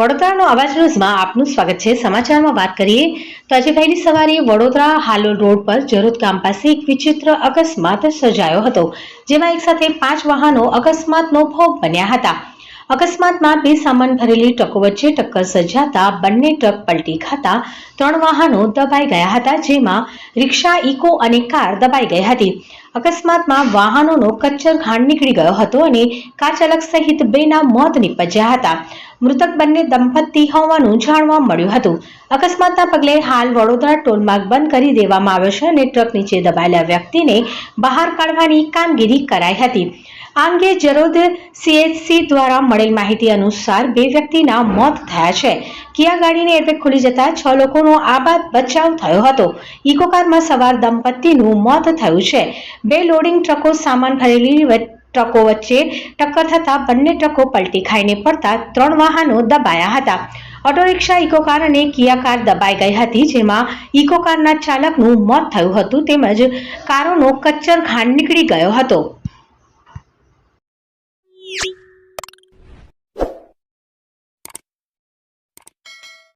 વડોદરાનો અવાજ ન્યૂઝમાં આપનું સ્વાગત છે. સમાચારમાં વાત કરીએ તો આજે વહેલી સવારે વડોદરા હાલોલ રોડ પર જરોદ ગામ પાસે એક વિચિત્ર અકસ્માત સર્જાયો હતો, જેમાં એક સાથે પાંચ વાહનો અકસ્માતનો ભોગ બન્યા હતા. અકસ્માતમાં બે સામાન ભરેલી ટ્રકો વચ્ચે ટક્કર સર્જાતા બંને ટ્રક પલટી ખાતા ત્રણ વાહનો દબાઈ ગયા હતા, જેમાં રિક્ષા, ઇકો અને કાર દબાઈ ગઈ હતી. અકસ્માતમાં વાહનોનો કચ્ચર ખાંડ નીકળી ગયો હતો અને કાર ચાલક સહિત બેના મોત નીપજ્યા હતા. મૃતક બંને દંપતી હોવાનું જાણવા મળ્યું હતું. અકસ્માતના પગલે હાલ વડોદરા ટોલમાર્ગ બંધ કરી દેવામાં આવ્યો છે અને ટ્રક નીચે દબાયેલા વ્યક્તિને બહાર કાઢવાની કામગીરી કરાઈ હતી. આ અંગે જરોદ સીએચસી દ્વારા મળેલ માહિતી અનુસાર બે વ્યક્તિના મોત થયા છે. કિયા ગાડીની એરબેગ ખુલી જતા છ લોકોનો આબાદ બચાવ થયો હતો. ઇકો કારમાં સવાર દંપતીનું મોત થયું છે. બે લોડિંગ ટ્રકો સામાન ભરેલી ટ્રકો વચ્ચે ટક્કર થતા બંને ટ્રકો પલટી ખાઈને પડતા ત્રણ વાહનો દબાયા હતા. ઓટો રિક્ષા, ઇકો કાર અને કિયા કાર દબાઈ ગઈ હતી, જેમાં ઇકો કારના ચાલકનું મોત થયું હતું. તેમજ કારોનો કચ્ચર ખાંડ નીકળી ગયો હતો.